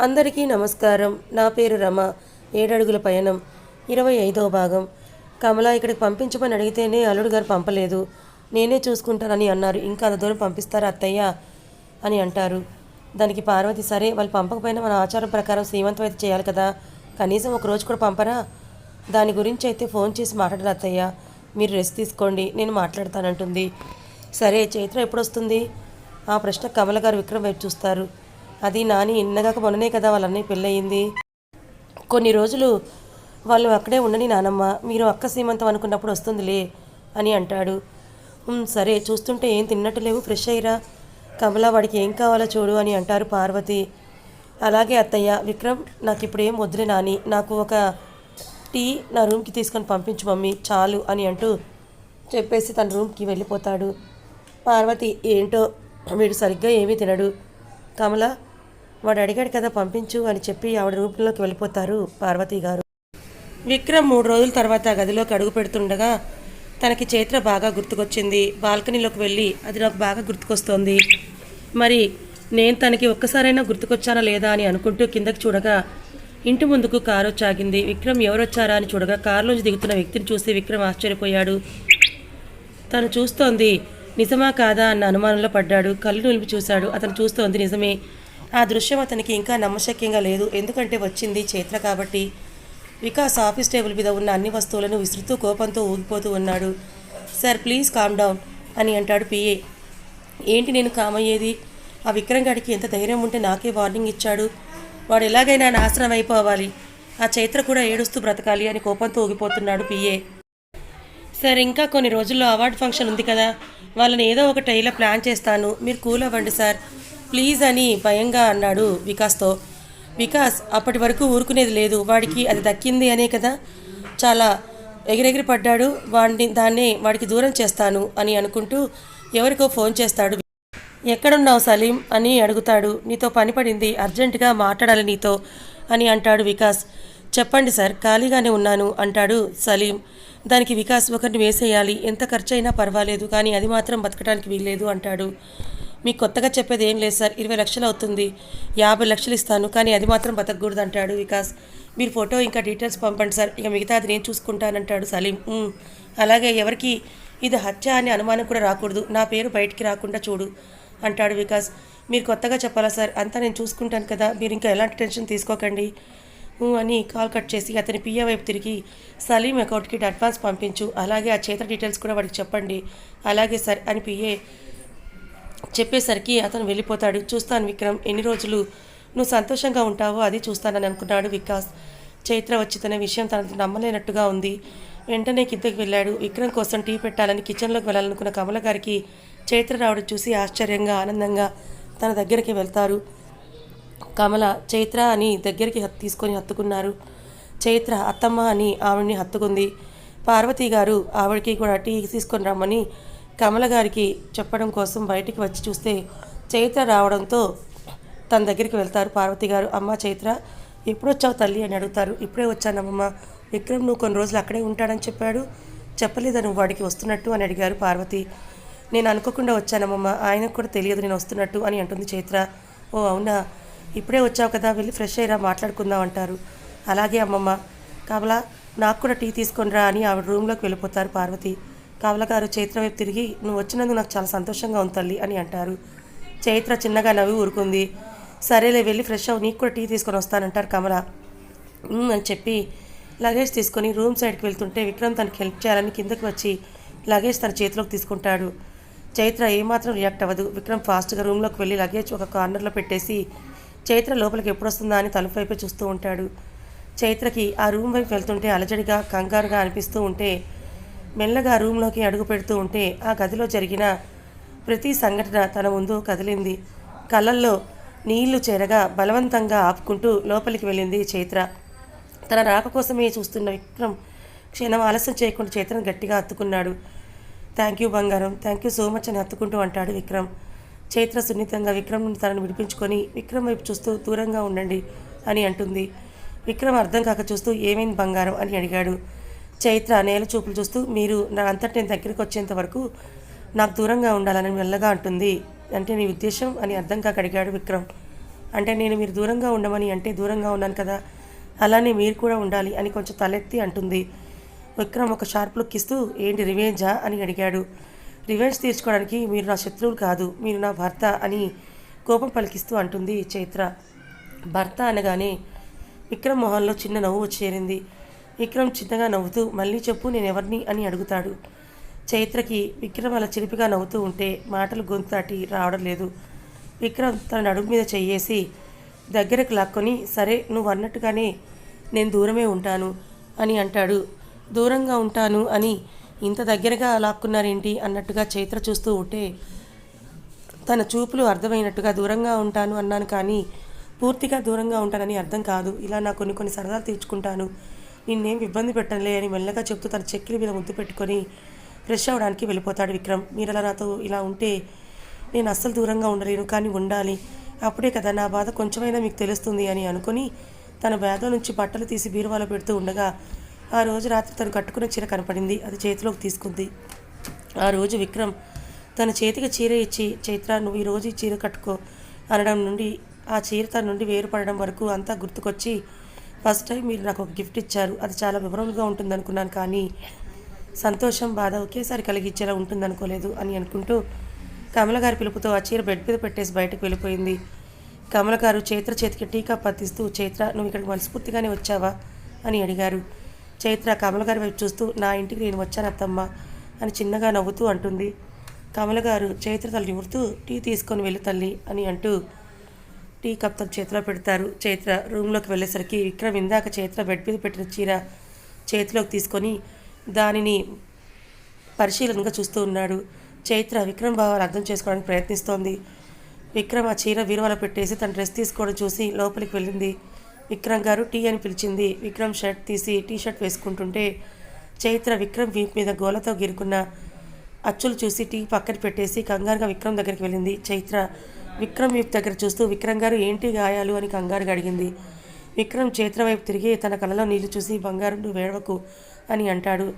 అందరికీ నమస్కారం. నా పేరు రమ. ఏడడుగుల పయనం. ఇరవై ఐదవ భాగం. కమల ఇక్కడికి పంపించమని అడిగితేనే అల్లుడు గారు పంపలేదు. నేనే చూసుకుంటానని అన్నారు. ఇంకా అంత దూరం పంపిస్తారా అత్తయ్య? అని అంటారు. దానికి పార్వతి సరే వాళ్ళు పంపకపోయినా మన ఆచారం ప్రకారం శ్రీమంతం అయితే చేయాలి కదా. కనీసం ఒక రోజు కూడా పంపరా? దాని గురించి అయితే ఫోన్ చేసి మాట్లాడాలి అత్తయ్య? మీరు రెస్ట్ తీసుకోండి. నేను మాట్లాడతానంటుంది. సరే చైత్ర ఎప్పుడు వస్తుంది ఆ ప్రశ్న కమల గారు విక్రమ్ వైపు చూస్తారు. అది నాని ఇన్నగాక మొన్ననే కదా వాళ్ళన్నీ పెళ్ళయింది. కొన్ని రోజులు వాళ్ళు అక్కడే ఉండని నానమ్మ మీరు అక్క సీమంతం అనుకున్నప్పుడు వస్తుందిలే అని అంటాడు. సరే చూస్తుంటే ఏం తిన్నట్టు లేవు ఫ్రెష్ అయ్యిరా. కమల వాడికి ఏం కావాలో చూడు అని అంటారు పార్వతి. అలాగే అత్తయ్య విక్రమ్ నాకు ఇప్పుడు ఏం వద్దులే నాని నాకు ఒక టీ నా రూమ్కి తీసుకొని పంపించు మమ్మీ చాలు అని అంటూ చెప్పేసి తన రూమ్కి వెళ్ళిపోతాడు. పార్వతి ఏంటో వీడు సరిగ్గా ఏమీ తినడు. కమల వాడు అడిగాడు కదా పంపించు అని చెప్పి ఆవిడ రూపంలోకి వెళ్ళిపోతారు పార్వతి గారు. విక్రమ్ మూడు రోజుల తర్వాత గదిలోకి అడుగు పెడుతుండగా తనకి చైత్ర బాగా గుర్తుకొచ్చింది. బాల్కనీలోకి వెళ్ళి అది నాకు బాగా గుర్తుకొస్తోంది. మరి నేను తనకి ఒక్కసారైనా గుర్తుకొచ్చానా లేదా అని అనుకుంటూ కిందకి చూడగా ఇంటి ముందుకు కారు వచ్చాగింది. విక్రమ్ ఎవరొచ్చారా అని చూడగా కారులోంచి దిగుతున్న వ్యక్తిని చూసి విక్రమ్ ఆశ్చర్యపోయాడు. తను చూస్తోంది నిజమా కాదా? అన్న అనుమానంలో పడ్డాడు. కళ్ళు నిలిపి చూశాడు. అతను చూస్తోంది నిజమే. ఆ దృశ్యం అతనికి ఇంకా నమ్మశక్యంగా లేదు. ఎందుకంటే వచ్చింది చైత్ర కాబట్టి. వికాస్ ఆఫీస్ టేబుల్ మీద ఉన్న అన్ని వస్తువులను విసురుతూ కోపంతో ఊగిపోతూ ఉన్నాడు. సార్ ప్లీజ్ కామ్ డౌన్ అని అంటాడు పిఏ ఏంటి నేను కామయ్యేది ఆ విక్రమ్ గాడికి ఎంత ధైర్యం ఉంటే నాకే వార్నింగ్ ఇచ్చాడు. వాడు ఎలాగైనా నాశనం అయిపోవాలి. ఆ చైత్ర కూడా ఏడుస్తూ బ్రతకాలి అని కోపంతో ఊగిపోతున్నాడు పిఏ సార్ ఇంకా కొన్ని రోజుల్లో అవార్డు ఫంక్షన్ ఉంది కదా. వాళ్ళని ఏదో ఒక టైలో ప్లాన్ చేస్తాను. మీరు కూల్ అవ్వండి సార్. ప్లీజ్ అని భయంగా అన్నాడు వికాస్తో. వికాస్ అప్పటి వరకు ఊరుకునేది లేదు. వాడికి అది దక్కింది అనే కదా? చాలా ఎగిరెగిరి పడ్డాడు. వాడిని దాన్ని వాడికి దూరం చేస్తాను అని అనుకుంటూ ఎవరికో ఫోన్ చేస్తాడు. ఎక్కడున్నావు సలీం? అని అడుగుతాడు. నీతో పని పడింది. అర్జెంటుగా మాట్లాడాలి నీతో అని అంటాడు వికాస్. చెప్పండి సార్ ఖాళీగానే ఉన్నాను అంటాడు సలీం. దానికి వికాస్ ఒకరిని వేసేయాలి. ఎంత ఖర్చు అయినా పర్వాలేదు కానీ అది మాత్రం బతకడానికి వీల్లేదు అంటాడు. మీకు కొత్తగా చెప్పేది ఏం లేదు సార్. ఇరవై లక్షలు అవుతుంది. యాభై లక్షలు ఇస్తాను. కానీ అది మాత్రం బతకూడదు అంటాడు వికాస్. మీరు ఫోటో ఇంకా డీటెయిల్స్ పంపండి సార్. ఇక మిగతా అది నేను చూసుకుంటానంటాడు సలీం. అలాగే ఎవరికి ఇది హత్య అనే అనుమానం కూడా రాకూడదు. నా పేరు బయటికి రాకుండా చూడు అంటాడు వికాస్. మీరు కొత్తగా చెప్పాలా సార్? అంతా నేను చూసుకుంటాను కదా. మీరు ఇంకా ఎలాంటి టెన్షన్ తీసుకోకండి. "ఊ" అని కాల్ కట్ చేసి అతని పిఏ వైపు తిరిగి సలీం అకౌంట్కి అడ్వాన్స్ పంపించు. అలాగే ఆ చేత డీటెయిల్స్ కూడా వాడికి చెప్పండి. అలాగే సార్ అని పిఏ చెప్పేసరికి అతను వెళ్ళిపోతాడు. చూస్తాను విక్రమ్ ఎన్ని రోజులు నువ్వు సంతోషంగా ఉంటావో అది చూస్తానని అనుకున్నాడు వికాస్. చైత్ర వచ్చి తన విషయం తనకు నమ్మలేనట్టుగా ఉంది. వెంటనే కిందకి వెళ్ళాడు. విక్రమ్ కోసం టీ పెట్టాలని కిచెన్లోకి వెళ్ళాలనుకున్న కమల గారికి చైత్ర రావడం చూసి ఆశ్చర్యంగా ఆనందంగా తన దగ్గరికి వెళ్తారు. కమల చైత్ర అని దగ్గరికి తీసుకొని హత్తుకున్నారు. చైత్ర అత్తమ్మ అని ఆవిడ్ని హత్తుకుంది. పార్వతి గారు ఆవిడకి కూడా టీ తీసుకొని రమ్మని కమల గారికి చెప్పడం కోసం బయటికి వచ్చి చూస్తే చైత్ర రావడంతో తన దగ్గరికి వెళ్తారు పార్వతి గారు. అమ్మ చైత్ర ఎప్పుడు వచ్చావు తల్లి? అని అడుగుతారు. ఇప్పుడే వచ్చానమ్మమ్మ. విక్రమ్ నువ్వు కొన్ని రోజులు అక్కడే ఉంటాడని చెప్పాడు. చెప్పలేదా నువ్వు వాడికి వస్తున్నట్టు? అని అడిగారు పార్వతి. నేను అనుకోకుండా వచ్చానమ్మమ్మ. ఆయనకు కూడా తెలియదు నేను వస్తున్నట్టు అని అంటుంది చైత్ర. ఓ అవునా? ఇప్పుడే వచ్చావు కదా. వెళ్ళి ఫ్రెష్ అయ్యిరా మాట్లాడుకుందాం అంటారు. అలాగే అమ్మమ్మ. కావలా నాకు కూడా టీ తీసుకొనిరా అని ఆవిడ రూమ్లోకి వెళ్ళిపోతారు పార్వతి. కావలగారు చైత్ర వైపు తిరిగి నువ్వు వచ్చినందుకు నాకు చాలా సంతోషంగా ఉంది తల్లి అని అంటారు. చైత్ర చిన్నగా నవ్వి ఊరుకుంది. సరేలే వెళ్ళి ఫ్రెష్ అవ్వు నీకు కూడా టీ తీసుకొని వస్తానంటారు కమల. అని చెప్పి లగేజ్ తీసుకొని రూమ్ సైడ్కి వెళ్తుంటే విక్రమ్ తనకి హెల్ప్ చేయాలని కిందకి వచ్చి లగేజ్ తన చేతిలోకి తీసుకుంటాడు. చైత్ర ఏమాత్రం రియాక్ట్ అవ్వదు. విక్రమ్ ఫాస్ట్గా రూమ్లోకి వెళ్ళి లగేజ్ ఒక కార్నర్లో పెట్టేసి చైత్ర లోపలికి ఎప్పుడు వస్తుందా అని తలుపు వైపే చూస్తూ ఉంటాడు. చైత్రకి ఆ రూమ్ వైపు వెళ్తుంటే అలజడిగా కంగారుగా అనిపిస్తూ ఉంటే మెల్లగా రూమ్లోకి అడుగు పెడుతూ ఉంటే ఆ గదిలో జరిగిన ప్రతి సంఘటన తన ముందు కదిలింది. కళ్ళల్లో నీళ్ళు చేరగా బలవంతంగా ఆపుకుంటూ లోపలికి వెళ్ళింది చైత్ర. తన రాక కోసమే చూస్తున్న విక్రమ్ క్షణం ఆలస్యం చేయకుండా చైత్రను గట్టిగా హత్తుకున్నాడు. థ్యాంక్ యూ బంగారం. థ్యాంక్ యూ సో మచ్ అని హత్తుకుంటూ అంటాడు విక్రమ్. చైత్ర సున్నితంగా విక్రమ్ నుండి తనను విడిపించుకొని విక్రమ్ వైపు చూస్తూ దూరంగా ఉండండి అని అంటుంది. విక్రమ్ అర్థం కాక చూస్తూ ఏమైంది బంగారం అని అడిగాడు. చైత్ర నేల చూపులు చూస్తూ మీరు నా అంతటి నేను దగ్గరికి వచ్చేంత వరకు నాకు దూరంగా ఉండాలని మెల్లగా అంటుంది. అంటే నీ ఉద్దేశం అని అర్థం కాక అడిగాడు విక్రమ్. అంటే నేను మీరు దూరంగా ఉండమని అంటే దూరంగా ఉన్నాను కదా. అలానే మీరు కూడా ఉండాలి అని కొంచెం తలెత్తి అంటుంది. విక్రమ్ ఒక షార్ప్ లుక్ ఇస్తూ ఏంటి రివెంజా? అని అడిగాడు. రివెంజ్ తీర్చుకోవడానికి మీరు నా శత్రువులు కాదు మీరు నా భర్త అని కోపం పలికిస్తూ అంటుంది చైత్ర. భర్త అనగానే విక్రమ్ మొహంలో చిన్న నవ్వు చేరింది విక్రమ్ చిన్నగా నవ్వుతూ మళ్ళీ చెప్పు నేను ఎవరిని అని అడుగుతాడు. చైత్రకి విక్రమ్ అలా చిలిపిగా నవ్వుతూ ఉంటే మాటలు గొంతు దాటి రావడం లేదు. విక్రమ్ తన నడుము మీద చెయ్యేసి దగ్గరకు లాక్కొని సరే నువ్వు అన్నట్టుగానే నేను దూరమే ఉంటాను అని అంటాడు. దూరంగా ఉంటాను అని ఇంత దగ్గరగా లాక్కున్నారేంటి? అన్నట్టుగా చైత్ర చూస్తూ ఉంటే తన చూపులు అర్థమైనట్టుగా దూరంగా ఉంటాను అన్నాను కానీ పూర్తిగా దూరంగా ఉంటానని అర్థం కాదు. ఇలా నా కొన్ని కొన్ని సరదాలు తీర్చుకుంటాను నిన్నేం ఇబ్బంది పెట్టనులే అని మెల్లగా చెప్తూ తన చెక్కిల మీద ముద్దు పెట్టుకొని ఫ్రెష్ అవ్వడానికి వెళ్ళిపోతాడు విక్రమ్. మీరు అలా నాతో ఇలా ఉంటే నేను అస్సలు దూరంగా ఉండలేను కానీ ఉండాలి. అప్పుడే కదా నా బాధ కొంచెమైనా మీకు తెలుస్తుంది అని అనుకుని తన బ్యాగ్లో నుంచి బట్టలు తీసి బీరువాలో పెడుతూ ఉండగా ఆ రోజు రాత్రి తను కట్టుకున్న చీర కనపడింది. అది చేతిలోకి తీసుకుంది. ఆ రోజు విక్రమ్ తన చేతికి చీర ఇచ్చి చైత్ర నువ్వు ఈ రోజు ఈ చీర కట్టుకో అనడం నుండి ఆ చీర తన నుండి వేరుపడడం వరకు అంతా గుర్తుకొచ్చి ఫస్ట్ టైం మీరు నాకు ఒక గిఫ్ట్ ఇచ్చారు. అది చాలా వివరంగా ఉంటుందనుకున్నాను కానీ సంతోషం బాధ ఒకేసారి కలిగించేలా ఉంటుందనుకోలేదు అని అనుకుంటూ కమల గారి పిలుపుతో ఆ చీర బెడ్ మీద పెట్టేసి బయటకు వెళ్ళిపోయింది. కమల గారు చైత్ర చేతికి టీకా పత్తిస్తూ చైత్ర నువ్వు ఇక్కడికి మనస్ఫూర్తిగానే వచ్చావా? అని అడిగారు. చైత్ర కమల గారి వైపు చూస్తూ నా ఇంటికి నేను వచ్చాను అని చిన్నగా నవ్వుతూ అంటుంది. కమల గారు చైత్ర తల్లి నిమురుతూ టీ తీసుకొని వెళ్ళు తల్లి అని అంటూ టీ కప్ తన చేతిలో పెడతారు. చైత్ర రూమ్లోకి వెళ్ళేసరికి విక్రమ్ ఇందాక చైత్ర బెడ్ మీద పెట్టిన చీర చేతిలోకి తీసుకొని దానిని పరిశీలనగా చూస్తూ ఉన్నాడు. చైత్ర విక్రమ్ భావాలు అర్థం చేసుకోవడానికి ప్రయత్నిస్తోంది. విక్రమ్ ఆ చీర వీరువల పెట్టేసి తన డ్రెస్ తీసుకోవడం చూసి లోపలికి వెళ్ళింది. విక్రమ్ గారు టీ అని పిలిచింది. విక్రమ్ షర్ట్ తీసి టీ షర్ట్ వేసుకుంటుంటే చైత్ర విక్రమ్ వీప్ మీద గోలతో గిరుకున్న అచ్చులు చూసి టీ పక్కన పెట్టేసి కంగారుగా విక్రమ్ దగ్గరికి వెళ్ళింది. చైత్ర విక్రమ్ వైపు దగ్గర చూస్తూ విక్రమ్ గారు ఏంటి గాయాలు? అని కంగారుగా అడిగింది. విక్రమ్ చేతుల వైపు తిరిగి తన కళ్ళలో నీళ్ళు చూసి బంగారం వేడవకు అని అంటాడు.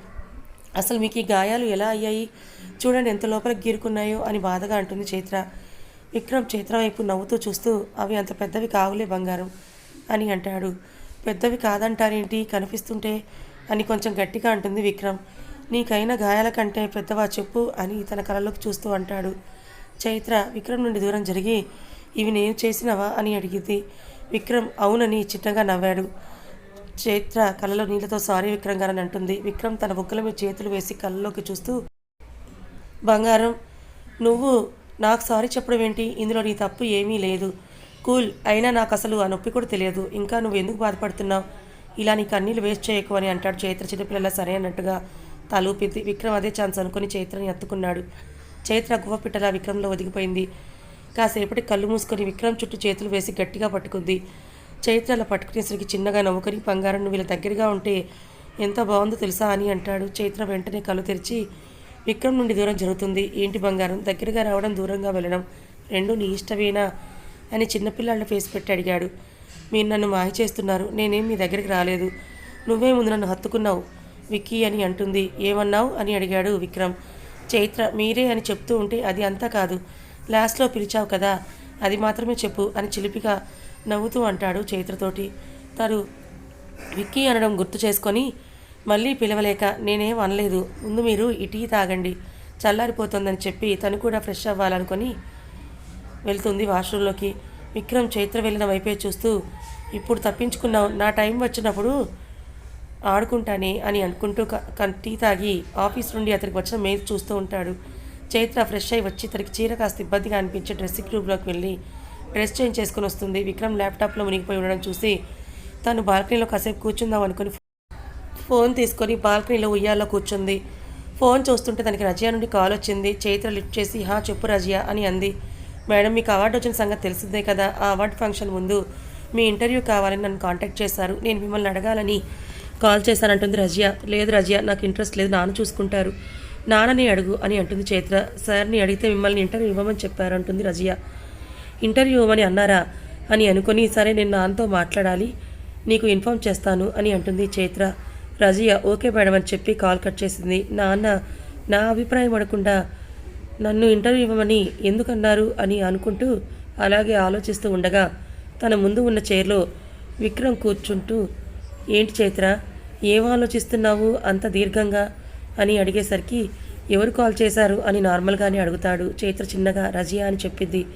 అసలు మీకు ఈ గాయాలు ఎలా అయ్యాయి? చూడండి ఎంత లోపలికి గీరుకున్నాయో అని బాధగా అంటుంది చైత్ర. విక్రమ్ చైత్ర వైపు నవ్వుతూ చూస్తూ అవి అంత పెద్దవి కావులే బంగారం అని అంటాడు. పెద్దవి కాదంటారేంటి? కనిపిస్తుంటే అని కొంచెం గట్టిగా అంటుంది విక్రమ్. నీకైన గాయాల కంటే పెద్దవా చెప్పు అని తన కళ్ళలోకి చూస్తూ అంటాడు. చైత్ర విక్రమ్ నుండి దూరం జరిగి ఇవి నేను చేసినవా? అని అడిగింది. విక్రమ్ అవునని చిన్నగా నవ్వాడు. చైత్ర కళ్ళలో నీళ్ళతో సారీ విక్రమ్ గారని అని అంటుంది. విక్రమ్ తన బుగ్గల మీద చేతులు వేసి కళ్ళలోకి చూస్తూ బంగారం నువ్వు నాకు సారీ చెప్పడం ఏంటి? ఇందులో నీ తప్పు ఏమీ లేదు. కూల్ అయినా నాకు అసలు ఆ నొప్పి కూడా తెలియదు. ఇంకా నువ్వు ఎందుకు బాధపడుతున్నావు? ఇలా నీ కన్నీళ్ళు వేస్ట్ చేయకు అని అంటాడు చైత్ర. చిన్నపిల్లల సరే అన్నట్టుగా తలూపింది. విక్రమ్ అదే ఛాన్స్ అనుకుని చైత్రని ఎత్తుకున్నాడు చైత్ర గువ్వపిట్టల విక్రమ్లో ఒదిగిపోయింది. కాసేపటి కళ్ళు మూసుకొని విక్రమ్ చుట్టూ చేతులు వేసి గట్టిగా పట్టుకుంది. చైత్ర అలా పట్టుకునేసరికి చిన్నగా నవ్వుకొని బంగారం వీళ్ళ దగ్గరగా ఉంటే ఎంత బాగుందో తెలుసా అని అంటాడు. చైత్ర వెంటనే కళ్ళు తెరిచి విక్రమ్ నుండి దూరం జరుగుతుంది. ఏంటి బంగారం? దగ్గరగా రావడం దూరంగా వెళ్ళడం రెండు నీ ఇష్టమేనా? అని చిన్నపిల్లాళ్ళ ఫేస్ పెట్టి అడిగాడు. మీరు నన్ను మాయ చేస్తున్నారు. నేనేం మీ దగ్గరికి రాలేదు. నువ్వే ముందు నన్ను హత్తుకున్నావు. విక్కీ అని అంటుంది. ఏమన్నావు? అని అడిగాడు విక్రమ్. చైత్ర మీరే అని చెప్తూ ఉంటే అది అంతా కాదు. లాస్ట్లో పిలిచావు కదా అది మాత్రమే చెప్పు అని చిలిపిగా నవ్వుతూ అంటాడు చైత్రతోటి. తను విక్కీ అనడం గుర్తు చేసుకొని మళ్ళీ పిలవలేక నేనేం అనలేదు ముందు మీరు ఈ టీ తాగండి చల్లారిపోతుందని చెప్పి తను కూడా ఫ్రెష్ అవ్వాలనుకొని వెళ్తుంది వాష్రూంలోకి. విక్రమ్ చైత్ర వెళ్ళిన వైపే చూస్తూ ఇప్పుడు తప్పించుకున్నావు నా టైం వచ్చినప్పుడు ఆడుకుంటానే అని అనుకుంటూ క- టీ తాగి ఆఫీస్ నుండి అతనికి వచ్చిన మెయిల్ చూస్తూ ఉంటాడు. చైత్ర ఫ్రెష్ అయి వచ్చి తనకి చీర కాస్త ఇబ్బందిగా అనిపించే డ్రెస్సింగ్ రూమ్లోకి వెళ్ళి డ్రెస్ చేంజ్ చేసుకుని వస్తుంది. విక్రమ్ ల్యాప్టాప్లో మునిగిపోయి ఉండడం చూసి తను బాల్కనీలో కాసేపు కూర్చుందాం అనుకుని ఫోన్ తీసుకొని బాల్కనీలో ఉయ్యాల్లో కూర్చుంది. ఫోన్ చూస్తుంటే తనకి రజియా నుండి కాల్ వచ్చింది. చైత్ర లిఫ్ట్ చేసి హా చెప్పు రజియా అని అంది. మేడం మీకు అవార్డు వచ్చిన సంగతి తెలిసిందే కదా. ఆ అవార్డు ఫంక్షన్ ముందు మీ ఇంటర్వ్యూ కావాలని నన్ను కాంటాక్ట్ చేశారు. నేను మిమ్మల్ని అడగాలని కాల్ చేశానంటుంది రజియా. లేదు రజియా నాకు ఇంట్రెస్ట్ లేదు నాన్న చూసుకుంటారు. నాన్నని అడుగు అని అంటుంది చైత్ర. సార్ని అడిగితే మిమ్మల్ని ఇంటర్వ్యూ ఇవ్వమని చెప్పారు అంటుంది రజియా. ఇంటర్వ్యూ ఇవ్వమని అన్నారా? అని అనుకుని సరే నేను నాన్నతో మాట్లాడాలి నీకు ఇన్ఫామ్ చేస్తాను అని అంటుంది చైత్ర. రజియా ఓకే మేడం అని చెప్పి కాల్ కట్ చేసింది. నాన్న నా అభిప్రాయం అడగకుండా నన్ను ఇంటర్వ్యూ ఇవ్వమని ఎందుకన్నారు అని అనుకుంటూ అలాగే ఆలోచిస్తూ ఉండగా తన ముందు ఉన్న చైర్లో విక్రమ్ కూర్చుంటూ ఏంటి చైత్ర? ఏం ఆలోచిస్తున్నావు అంత దీర్ఘంగా? అని అడిగేసరికి ఎవరు కాల్ చేశారు అని నార్మల్గానే అడుగుతాడు చైత్ర చిన్నగా రజియా అని చెప్పింది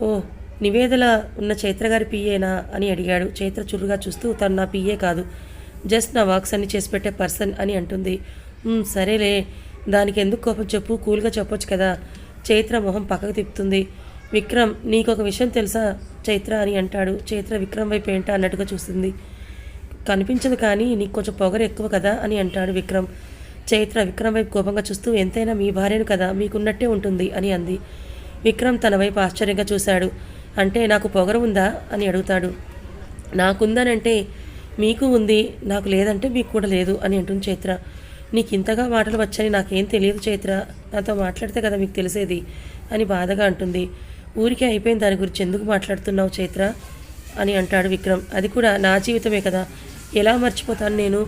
ఓ నివేదల ఉన్న చైత్ర గారి పిఏనా అని అడిగాడు. చైత్ర చురుగా చూస్తూ తను నా పిఏ కాదు. జస్ట్ నా వర్క్స్ అన్ని చేసి పెట్టే పర్సన్ అని అంటుంది. సరేలే. దానికి ఎందుకు కోపం చెప్పు? కూల్గా చెప్పొచ్చు కదా. చైత్ర మొహం పక్కకు తిప్పుతుంది. విక్రమ్ నీకు ఒక విషయం తెలుసా చైత్ర అని అంటాడు. చైత్ర విక్రమ్ వైపు ఏంటా అన్నట్టుగా చూస్తుంది. కనిపించదు కానీ నీకు కొంచెం పొగరు ఎక్కువ కదా అని అంటాడు విక్రమ్. చైత్ర విక్రమ్ వైపు కోపంగా చూస్తూ ఎంతైనా మీ భార్యను కదా మీకున్నట్టే ఉంటుంది అని అంది. విక్రమ్ తన వైపు ఆశ్చర్యంగా చూశాడు. అంటే నాకు పొగరు ఉందా? అని అడుగుతాడు. నాకుందనంటే మీకు ఉంది నాకు లేదంటే మీకు కూడా లేదు అని అంటుంది చైత్ర. నీకు ఇంతగా మాటలు వచ్చని నాకేం తెలియదు చైత్ర. నాతో మాట్లాడితే కదా మీకు తెలిసేది అని బాధగా అంటుంది. ఊరికే అయిపోయిన దాని గురించి ఎందుకు మాట్లాడుతున్నావు చైత్ర? అని అంటాడు విక్రమ్. అది కూడా నా జీవితమే కదా. ఎలా మర్చిపోతాను నేను?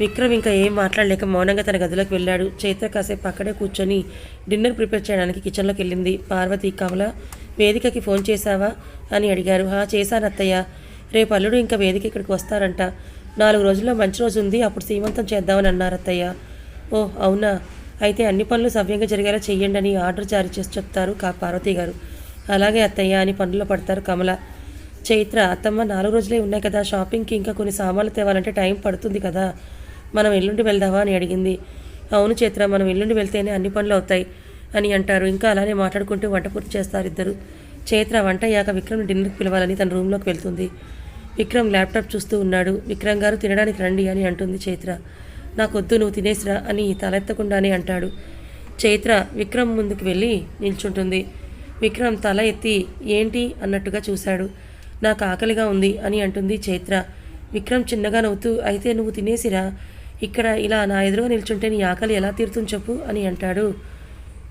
విక్రమ్ ఇంకా ఏం మాట్లాడలేక మౌనంగా తన గదిలోకి వెళ్ళాడు. చైత్ర కాసేపు అక్కడే కూర్చొని డిన్నర్ ప్రిపేర్ చేయడానికి కిచెన్లోకి వెళ్ళింది. పార్వతి కమల వేదికకి ఫోన్ చేశావా? అని అడిగారు. హా చేశాను అత్తయ్య. రేపు అల్లుడు ఇంకా వేదిక ఇక్కడికి వస్తారంట. నాలుగు రోజుల్లో మంచి రోజు ఉంది. అప్పుడు సీమంతం చేద్దామని అన్నారు అత్తయ్య. ఓ అవునా? అయితే అన్ని పనులు సవ్యంగా జరిగేలా చెయ్యండి అని ఆర్డర్ జారీ చేసి చెప్తారు కా పార్వతి గారు. అలాగే అత్తయ్య అని పనుల్లో పడతారు కమల. చైత్ర అత్తమ్మ నాలుగు రోజులే ఉన్నాయి కదా షాపింగ్కి ఇంకా కొన్ని సామాన్లు తేవాలంటే టైం పడుతుంది కదా. మనం ఎల్లుండి వెళ్దావా అని అడిగింది. అవును చైత్ర మనం ఎల్లుండి వెళ్తేనే అన్ని పనులు అవుతాయి అని అంటారు. ఇంకా అలానే మాట్లాడుకుంటూ వంట పూర్తి చేస్తారు ఇద్దరు. చైత్ర వంట అయ్యాక విక్రమ్ డిన్నర్కి పిలవాలని తన రూమ్లోకి వెళ్తుంది. విక్రమ్ ల్యాప్టాప్ చూస్తూ ఉన్నాడు. విక్రమ్ గారు తినడానికి రండి అని అంటుంది చైత్ర. నాకొద్దు నువ్వు తినేసిరా అని తలెత్తకుండానే అంటాడు. చైత్ర విక్రమ్ ముందుకు వెళ్ళి నిల్చుంటుంది. విక్రమ్ తల ఎత్తి ఏంటి? అన్నట్టుగా చూశాడు. నాకు ఆకలిగా ఉంది అని అంటుంది చైత్ర. విక్రమ్ చిన్నగా నవ్వుతూ అయితే నువ్వు తినేసిరా? ఇక్కడ ఇలా నా ఎదురుగా నిల్చుంటే నీ ఆకలి ఎలా తీరుతుంది చెప్పు అని అంటాడు.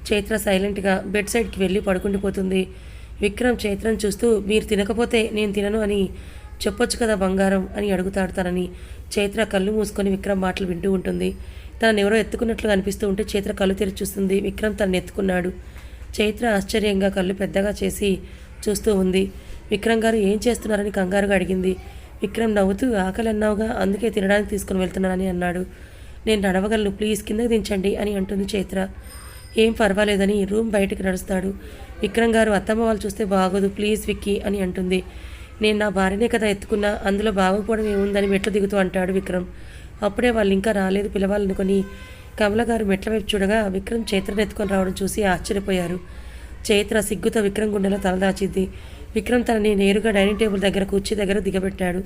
చైత్ర సైలెంట్గా బెడ్ సైడ్కి వెళ్ళి పడుకుండిపోతుంది విక్రమ్ చైత్రను చూస్తూ మీరు తినకపోతే నేను తినను అని చెప్పొచ్చు కదా బంగారం అని అడుగుతాడు తనని. చైత్ర కళ్ళు మూసుకొని విక్రమ్ మాటలు వింటూ ఉంటుంది. తనని ఎవరో ఎత్తుకున్నట్లుగా అనిపిస్తూ ఉంటే చైత్ర కళ్ళు తెరిచి చూస్తుంది. విక్రమ్ తనని ఎత్తుకున్నాడు. చైత్ర ఆశ్చర్యంగా కళ్ళు పెద్దగా చేసి చూస్తూ ఉంది. విక్రమ్ గారు ఏం చేస్తున్నారని కంగారుగా అడిగింది. విక్రమ్ నవ్వుతూ ఆకలి అన్నావుగా అందుకే తినడానికి తీసుకుని వెళ్తున్నానని అన్నాడు. నేను నడవగలను ప్లీజ్ కిందకి దించండి అని అంటుంది చైత్ర. ఏం పర్వాలేదని రూమ్ బయటికి నడుస్తాడు. విక్రమ్ గారు అత్తమ్మ వాళ్ళు చూస్తే బాగోదు ప్లీజ్ విక్కీ అని అంటుంది. నేను నా భార్యనే కదా ఎత్తుకున్నా అందులో బాగోకపోవడం ఏముందని మెట్లు దిగుతూ అంటాడు విక్రమ్. అప్పుడే వాళ్ళు ఇంకా రాలేదు పిలవాలనుకొని కమల గారు మెట్ల వైపు చూడగా విక్రమ్ చైత్రను ఎత్తుకొని రావడం చూసి ఆశ్చర్యపోయారు. చైత్ర సిగ్గుతో విక్రమ్ గుండెలో తలదాచింది. విక్రమ్ తనని నేరుగా డైనింగ్ టేబుల్ దగ్గర కుర్చీ దగ్గర దిగబెట్టాడు.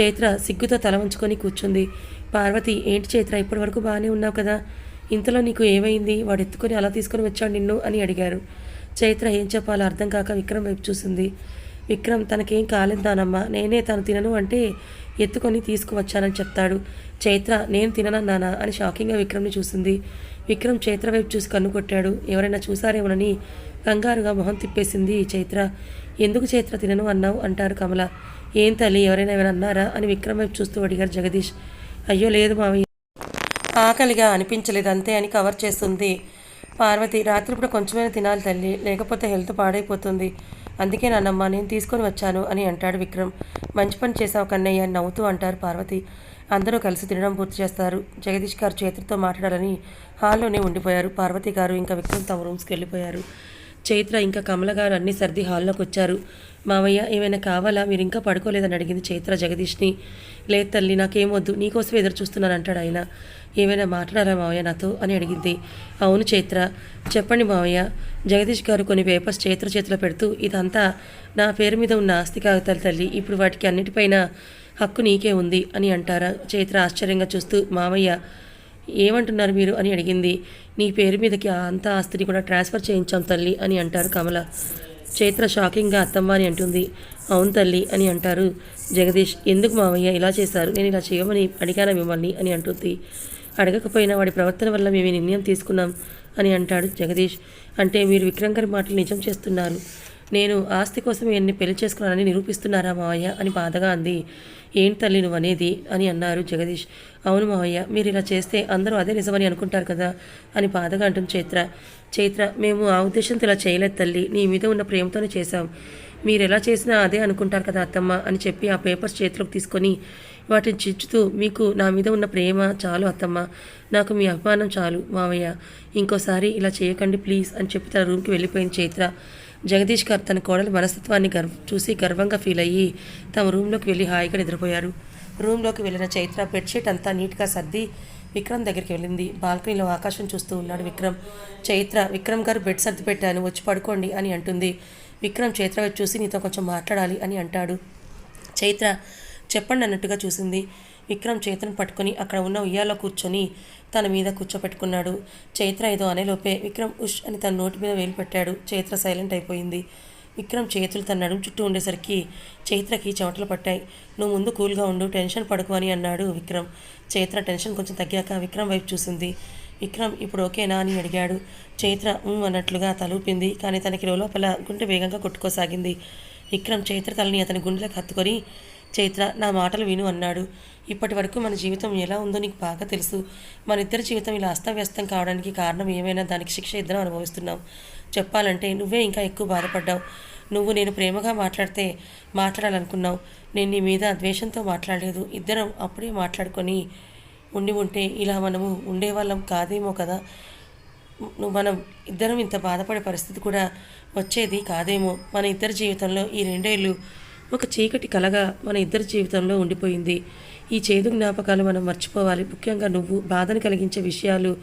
చైత్ర సిగ్గుతో తల వంచుకొని కూర్చుంది. పార్వతి ఏంటి చైత్ర ఇప్పటి వరకు బాగానే ఉన్నావు కదా? ఇంతలో నీకు ఏమైంది? వాడు ఎత్తుకొని అలా తీసుకొని వచ్చాడు నిన్ను? అని అడిగారు. చైత్ర ఏం చెప్పాలో అర్థం కాక విక్రమ్ వైపు చూసింది. విక్రమ్ తనకేం కాలేదు దానమ్మా నేనే తను తినను అంటే ఎత్తుకొని తీసుకువచ్చానని చెప్తాడు. చైత్ర నేను తిననన్నానా అని షాకింగ్గా విక్రమ్ని చూసింది. విక్రమ్ చైత్ర వైపు చూసి కన్ను కొట్టాడు. ఎవరైనా చూసారేమోనని కంగారుగా మొహం తిప్పేసింది చైత్ర. ఎందుకు చైత్ర తినను అన్నావు? అంటారు కమల. ఏం తల్లి ఎవరైనా ఏమైనా అన్నారా? అని విక్రమ్ వైపు చూస్తూ అడిగారు జగదీష్. అయ్యో లేదు మావి ఆకలిగా అనిపించలేదు అంతే అని కవర్ చేస్తుంది. పార్వతి రాత్రిపూట కొంచెమైనా తినాలి తల్లి లేకపోతే హెల్త్ పాడైపోతుంది. అందుకే నాన్నమ్మ నేను తీసుకొని వచ్చాను అని అంటాడు విక్రమ్. మంచి పని చేసావు కన్నయ్య అని నవ్వుతూ అంటారు పార్వతి. అందరూ కలిసి తినడం పూర్తి చేస్తారు. జగదీష్ గారు చేతులతో మాట్లాడాలని హాల్లోనే ఉండిపోయారు. పార్వతి గారు ఇంకా విక్రమ్ తమ రూమ్స్కి వెళ్ళిపోయారు. చైత్ర ఇంకా కమల గారు అన్ని సర్ది హాల్లోకి వచ్చారు. మావయ్య ఏమైనా కావాలా? మీరు ఇంకా పడుకోలేదని అడిగింది చైత్ర జగదీష్ని. లేదు తల్లి నాకేమొద్దు నీకోసం ఎదురు చూస్తున్నాను అంటాడు ఆయన. ఏమైనా మాట్లాడారా మావయ్య నాతో? అని అడిగింది. అవును చైత్ర. చెప్పండి మావయ్య. జగదీష్ గారు కొన్ని పేపర్స్ చైత్ర చేతిలో పెడుతూ ఇదంతా నా పేరు మీద ఉన్న ఆస్తి కాగితాలు తల్లి. ఇప్పుడు వాటికి అన్నిటిపైన హక్కు నీకే ఉంది అని అంటారా. చైత్ర ఆశ్చర్యంగా చూస్తూ మావయ్య ఏమంటున్నారు మీరు అని అడిగింది. నీ పేరు మీదకి అంత ఆస్తిని కూడా ట్రాన్స్ఫర్ చేయించాం తల్లి అని అంటారు కమల. చైత్ర షాకింగ్గా అత్తమ్మ అని అంటుంది. అవును తల్లి అని అంటారు. జగదీష్ ఎందుకు మావయ్య ఇలా చేశారు? నేను ఇలా చేయమని అడిగాను మిమ్మల్ని అని అంటుంది. అడగకపోయినా వాడి ప్రవర్తన వల్ల మేము ఈ నిర్ణయం తీసుకున్నాం అని అంటాడు జగదీష్. అంటే మీరు విక్రమ్ గారి మాటలు నిజం చేస్తున్నారు. నేను ఆస్తి కోసం ఎన్ని పెళ్ళి చేసుకున్నానని నిరూపిస్తున్నారా మావయ్య అని బాధగా అంది. ఏంటి తల్లి నువ్వు అనేది అని అన్నారు జగదీష్. అవును మావయ్య మీరు ఇలా చేస్తే అందరూ అదే నిజమని అనుకుంటారు కదా అని బాధగా అంటుంది చైత్ర. చైత్ర మేము ఆ ఉద్దేశంతో ఇలా చేయలేదు తల్లి నీ మీద ఉన్న ప్రేమతోనే చేశాం. మీరు ఎలా చేసినా అదే అనుకుంటారు కదా అత్తమ్మ అని చెప్పి ఆ పేపర్స్ చేతిలోకి తీసుకొని వాటిని చిచ్చుతూ మీకు నా మీద ఉన్న ప్రేమ చాలు అత్తమ్మ నాకు మీ అభిమానం చాలు మావయ్య ఇంకోసారి ఇలా చేయకండి ప్లీజ్ అని చెప్పి తన రూమ్కి వెళ్ళిపోయింది చైత్ర. జగదీష్ గారు తన కోడలి మనస్తత్వాన్ని గర్వ చూసి గర్వంగా ఫీల్ అయ్యి తమ రూమ్లోకి వెళ్ళి హాయిగా నిద్రపోయారు. రూమ్లోకి వెళ్ళిన చైత్ర బెడ్షీట్ అంతా నీట్గా సర్ది విక్రమ్ దగ్గరికి వెళ్ళింది. బాల్కనీలో ఆకాశం చూస్తూ ఉన్నాడు విక్రమ్. చైత్ర విక్రమ్ గారు బెడ్ సర్ది పెట్టాను వచ్చి పడుకోండి అని అంటుంది. విక్రమ్ చైత్ర చూసి నీతో కొంచెం మాట్లాడాలి అని అంటాడు. చైత్ర చెప్పండి అన్నట్టుగా చూసింది. విక్రమ్ చైత్రను పట్టుకొని అక్కడ ఉన్న ఉయ్యాలో కూర్చొని తన మీద కూర్చోపెట్టుకున్నాడు. చైత్ర ఏదో అనేలోపే విక్రమ్ ఉష్ అని తన నోటి మీద వేలు పెట్టాడు. చైత్ర సైలెంట్ అయిపోయింది. విక్రమ్ చేతులు తన నడుము చుట్టూ ఉండేసరికి చైత్రకి చెమటలు పట్టాయి. నువ్వు ముందు కూల్గా ఉండు టెన్షన్ పడుకు అని అన్నాడు విక్రమ్. చైత్ర టెన్షన్ కొంచెం తగ్గాక విక్రమ్ వైపు చూసింది. విక్రమ్ ఇప్పుడు ఓకేనా? అని అడిగాడు. చైత్ర అన్నట్లుగా తలూపింది. కానీ తనకి లోపల గుండె వేగంగా కొట్టుకోసాగింది. విక్రమ్ చైత్ర తలని అతని గుండెలకు హత్తుకొని చైత్ర నా మాటలు విను అన్నాడు. ఇప్పటి వరకు మన జీవితం ఎలా ఉందో నీకు బాగా తెలుసు. మన ఇద్దరి జీవితం ఇలా అస్తవ్యస్తం కావడానికి కారణం ఏమైనా దానికి శిక్ష ఇద్దరం అనుభవిస్తున్నాం. చెప్పాలంటే నువ్వే ఇంకా ఎక్కువ బాధపడ్డావు. నువ్వు నేను ప్రేమగా మాట్లాడితే మాట్లాడాలనుకున్నావు. నేను నీ మీద ద్వేషంతో మాట్లాడలేదు. ఇద్దరం అప్పుడే మాట్లాడుకొని ఉండి ఉంటే ఇలా మనము ఉండేవాళ్ళం కాదేమో కదా. నువ్వు మనం ఇద్దరం ఇంత బాధపడే పరిస్థితి కూడా వచ్చేది కాదేమో. మన ఇద్దరి జీవితంలో ఈ రెండేళ్ళు ఒక చీకటి కలగా మన ఇద్దరి జీవితంలో ఉండిపోయింది. ఈ చేదు జ్ఞాపకాలు మనం మర్చిపోవాలి. ముఖ్యంగా నువ్వు బాధను కలిగించే విషయాలు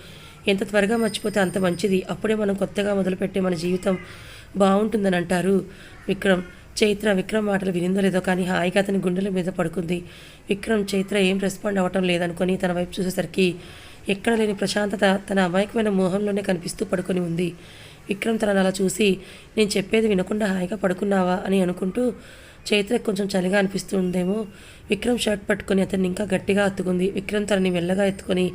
ఎంత త్వరగా మర్చిపోతే అంత మంచిది. అప్పుడే మనం కొత్తగా మొదలుపెట్టే మన జీవితం బాగుంటుందని అంటారు విక్రమ్. చైత్ర విక్రమ్ మాటలు వినిందో లేదో కానీ హాయిగా అతని గుండెల మీద పడుకుంది. విక్రమ్ చైత్ర ఏం రెస్పాండ్ అవ్వటం లేదనుకొని తన వైపు చూసేసరికి ఎక్కడ లేని ప్రశాంతత తన అమాయకమైన మోహంలోనే కనిపిస్తూ పడుకొని ఉంది. విక్రమ్ తనను అలా చూసి నేను చెప్పేది వినకుండా హాయిగా పడుకున్నావా? అని అనుకుంటూ చైత్రకు కొంచెం చలిగా అనిపిస్తుందేమో. విక్రమ్ షర్ట్ పట్టుకొని అతన్ని ఇంకా గట్టిగా అత్తుకుంది విక్రమ్ తనని మెల్లగా ఎత్తుకొని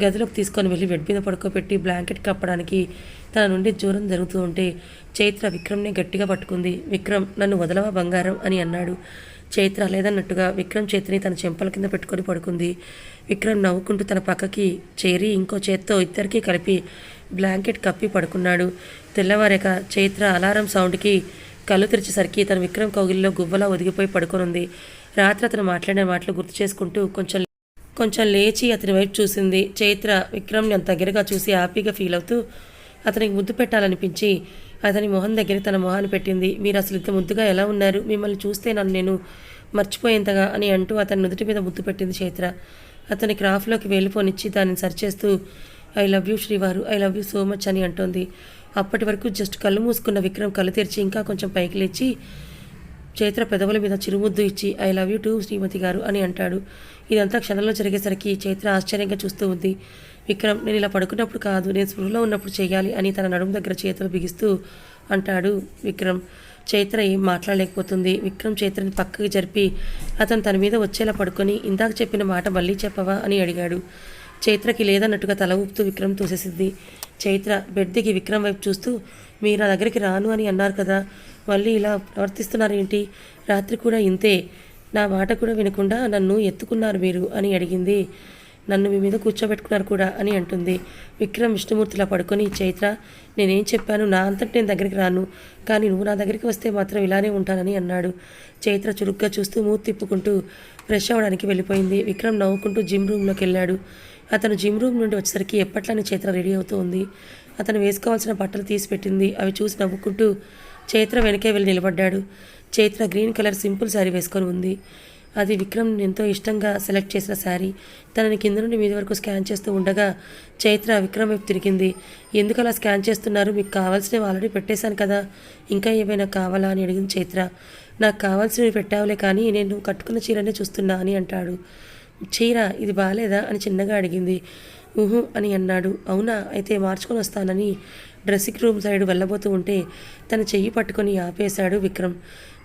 గదిలోకి తీసుకొని వెళ్ళి బెడ్ మీద పడుకోబెట్టి బ్లాంకెట్ కప్పడానికి తన నుండి దూరం జరుగుతూ ఉంటే చైత్ర విక్రమ్ని గట్టిగా పట్టుకుంది. విక్రమ్ నన్ను వదలవా బంగారం? అని అన్నాడు. చైత్ర లేదన్నట్టుగా విక్రమ్ చేతిని తన చెంపల కింద పెట్టుకొని పడుకుంది. విక్రమ్ నవ్వుకుంటూ తన పక్కకి చేరి ఇంకో చేత్తో ఇద్దరికీ కలిపి బ్లాంకెట్ కప్పి పడుకున్నాడు. తెల్లవారాక చైత్ర అలారం సౌండ్కి కళ్ళు తెరిచేసరికి తన విక్రమ్ కౌగిల్లో గువ్వలా ఒదిగిపోయి పడుకొనుంది. రాత్రి అతను మాట్లాడిన మాటలు గుర్తు చేసుకుంటూ కొంచెం కొంచెం లేచి అతని వైపు చూసింది. చైత్ర విక్రమ్ని అంత దగ్గరగా చూసి హ్యాపీగా ఫీల్ అవుతూ అతనికి ముద్దు పెట్టాలనిపించి అతని మొహం దగ్గర తన మొహాన్ని పెట్టింది. మీరు అసలు ఇంత ముద్దుగా ఎలా ఉన్నారు? మిమ్మల్ని చూస్తే నన్ను నేను మర్చిపోయేంతగా అని అంటూ అతని నుదుటి మీద ముద్దు పెట్టింది చైత్ర. అతని క్రాఫ్ట్లోకి వెళ్ళిపోనిచ్చి దాన్ని సరిచేస్తూ ఐ లవ్ యూ శ్రీవారు I love you so much అని అంటోంది. అప్పటి వరకు జస్ట్ కళ్ళు మూసుకున్న విక్రమ్ కళ్ళు తెరిచి ఇంకా కొంచెం పైకి లేచి చైత్ర పెదవుల మీద చిరుముద్దు ఇచ్చి ఐ లవ్ యూ టూ శ్రీమతి గారు అని అంటాడు. ఇదంతా క్షణంలో జరిగేసరికి చైత్ర ఆశ్చర్యంగా చూస్తూ ఉంది. విక్రమ్ నేను ఇలా పడుకున్నప్పుడు కాదు నేను స్పృహలో ఉన్నప్పుడు చేయాలి అని తన నడుము దగ్గర చేతులు బిగిస్తూ అంటాడు విక్రమ్. చైత్ర ఏం మాట్లాడలేకపోతుంది. విక్రమ్ చైత్రని పక్కకి జరిపి అతను తన మీద వచ్చేలా పడుకొని ఇందాక చెప్పిన మాట మళ్ళీ చెప్పవా అని అడిగాడు. చైత్రకి లేదన్నట్టుగా తల ఊపుతూ విక్రమ్ తోసేసింది. చైత్ర బెడ్ దిగి విక్రమ్ వైపు చూస్తూ మీరు నా దగ్గరికి రాను అని అన్నారు కదా మళ్ళీ ఇలా ప్రవర్తిస్తున్నారు ఏంటి రాత్రి కూడా ఇంతే. నా మాట కూడా వినకుండా నన్ను ఎత్తుకున్నారు మీరు అని అడిగింది. నన్ను మీ మీద కూర్చోబెట్టుకున్నారు కూడా అని అంటుంది. విక్రమ్ విష్ణుమూర్తిలా పడుకొని చైత్ర నేనేం చెప్పాను? నా అంతటి నేను దగ్గరికి రాను. కానీ నువ్వు నా దగ్గరికి వస్తే మాత్రం ఇలానే ఉంటానని అన్నాడు. చైత్ర చురుగ్గా చూస్తూ మూతి తిప్పుకుంటూ ఫ్రెష్ అవ్వడానికి వెళ్ళిపోయింది. విక్రమ్ నవ్వుకుంటూ జిమ్ రూమ్లోకి వెళ్ళాడు. అతను జిమ్ రూమ్ నుండి వచ్చేసరికి ఎప్పట్లని చైత్ర రెడీ అవుతూ ఉంది. అతను వేసుకోవాల్సిన బట్టలు తీసి పెట్టింది అవి చూసి నవ్వుకుంటూ చైత్ర వెనకే వెళ్ళి నిలబడ్డాడు. Chaitra green colour simple sari వేసుకొని ఉంది. అది విక్రమ్ ఎంతో ఇష్టంగా సెలెక్ట్ చేసిన శారీ తనని కింద నుండి మీద వరకు స్కాన్ చేస్తూ ఉండగా చైత్ర విక్రమ్ వైపు తిరిగింది. ఎందుకు అలా స్కాన్ చేస్తున్నారు? మీకు కావాల్సినవి ఆల్రెడీ పెట్టేశాను కదా. ఇంకా ఏమైనా కావాలా అని అడిగింది చైత్ర. నాకు కావాల్సినవి పెట్టావులే కానీ నేను కట్టుకున్న చీరనే చూస్తున్నా అని అంటాడు. చీర ఇది బాగాలేదా అని చిన్నగా అడిగింది. ఊహు అని అన్నాడు. అవునా అయితే మార్చుకొని వస్తానని డ్రెస్సింగ్ రూమ్ సైడ్ వెళ్ళబోతూ ఉంటే తన చెయ్యి పట్టుకొని ఆపేశాడు విక్రమ్.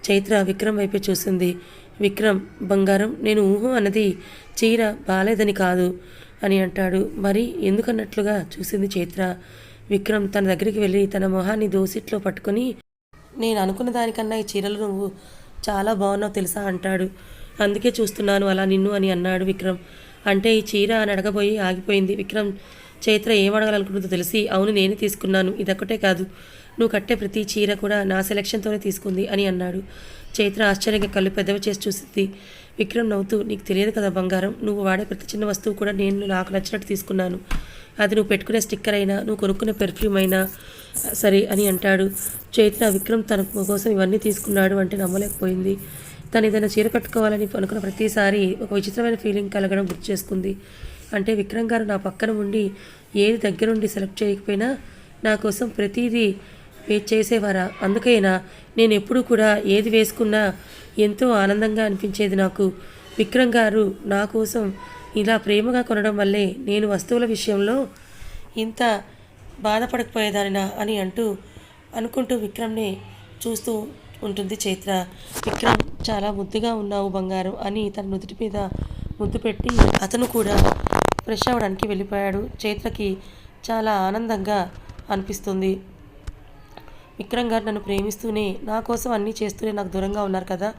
చైత్ర విక్రమ్ వైపే చూసింది. విక్రమ్ బంగారం నేను ఊహు అన్నది చీర బాలేదని కాదు అని అంటాడు. మరి ఎందుకన్నట్లుగా చూసింది చైత్ర? విక్రమ్ తన దగ్గరికి వెళ్ళి తన మొహాన్ని దోసిట్లో పట్టుకొని నేను అనుకున్న దానికన్నా ఈ చీరలు నువ్వు చాలా బాగున్నావు తెలుసా అంటాడు. అందుకే చూస్తున్నాను అలా నిన్ను అని అన్నాడు విక్రమ్. అంటే ఈ చీర అని అడగబోయి ఆగిపోయింది. విక్రమ్ చైత్ర ఏం అడగాలనుకుంటుందో తెలిసి అవును నేనే తీసుకున్నాను. ఇదొక్కటే కాదు. నువ్వు కట్టే ప్రతి చీర కూడా నా సెలక్షన్తోనే తీసుకుంది అని అన్నాడు. చైత్ర ఆశ్చర్యంగా కళ్ళు పెద్దవి చేసి చూసింది. విక్రమ్ నవ్వుతూ నీకు తెలియదు కదా బంగారం. నువ్వు వాడే ప్రతి చిన్న వస్తువు కూడా నేను నాకు నచ్చినట్టు తీసుకున్నాను. అది నువ్వు పెట్టుకునే స్టిక్కర్ అయినా నువ్వు కొనుక్కునే పెర్ఫ్యూమ్ అయినా సరే అని అంటాడు. చైత్ర విక్రమ్ తన కోసం ఇవన్నీ తీసుకున్నాడు అంటే నమ్మలేకపోయింది. తను ఏదైనా చీర కట్టుకోవాలని అనుకున్న ప్రతిసారి ఒక విచిత్రమైన ఫీలింగ్ కలగడం గుర్తు చేసుకుంది. అంటే విక్రమ్ గారు నా పక్కన ఉండి ఏది దగ్గరుండి సెలెక్ట్ చేయకపోయినా నా కోసం ప్రతిదీ వే- చేసేవారా? అందుకైనా? నేను ఎప్పుడూ కూడా ఏది వేసుకున్నా ఎంతో ఆనందంగా అనిపించేది నాకు. విక్రమ్ గారు నా కోసం ఇలా ప్రేమగా కొనడం వల్లే నేను వస్తువుల విషయంలో ఇంత బాధపడకపోయేదానినా అని అంటూ అనుకుంటూ విక్రమ్ని చూస్తూ ఉంటుంది. చైత్ర విక్రమ్ చాలా ముద్దుగా ఉన్నావు బంగారం అని తన నుదుటి మీద ముద్దు పెట్టి అతను కూడా ఫ్రెష్ అవ్వడానికి వెళ్ళిపోయాడు. చైత్రకి చాలా ఆనందంగా అనిపిస్తుంది. విక్రమ్ గారు నన్ను ప్రేమిస్తూనే నా కోసం అన్నీ చేస్తూనే నాకు దూరంగా ఉన్నారు కదా.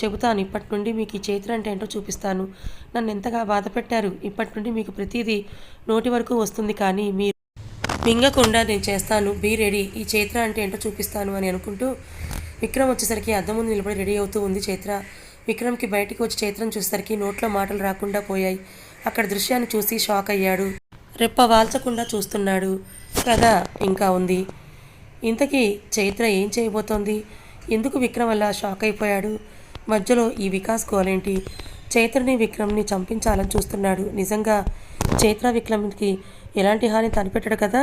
చెబుతాను ఇప్పటి నుండి మీకు ఈ చైత్ర అంటే ఏంటో చూపిస్తాను. నన్ను ఎంతగా బాధ పెట్టారు ఇప్పటి నుండి మీకు ప్రతిదీ నోటి వరకు వస్తుంది కానీ మీరు మింగకుండా నేను చేస్తాను. బీ రెడీ ఈ చైత్ర అంటే ఏంటో చూపిస్తాను అని అనుకుంటూ విక్రమ్ వచ్చేసరికి అద్దం ముందు నిలబడి రెడీ అవుతూ ఉంది. చైత్ర విక్రమ్కి బయటికి వచ్చి చైత్రం చూసేసరికి నోట్లో మాటలు రాకుండా పోయాయి. అక్కడ దృశ్యాన్ని చూసి షాక్ అయ్యాడు. రెప్ప వాల్చకుండా చూస్తున్నాడు. కథ ఇంకా ఉంది. ఇంతకీ చైత్ర ఏం చేయబోతోంది? ఎందుకు విక్రమ్ అలా షాక్ అయిపోయాడు? మధ్యలో ఈ వికాస్ గోలేంటి చైత్రని విక్రమ్ని చంపించాలని చూస్తున్నాడు. నిజంగా చైత్ర విక్రమ్కి ఎలాంటి హాని తనిపెట్టాడు కదా?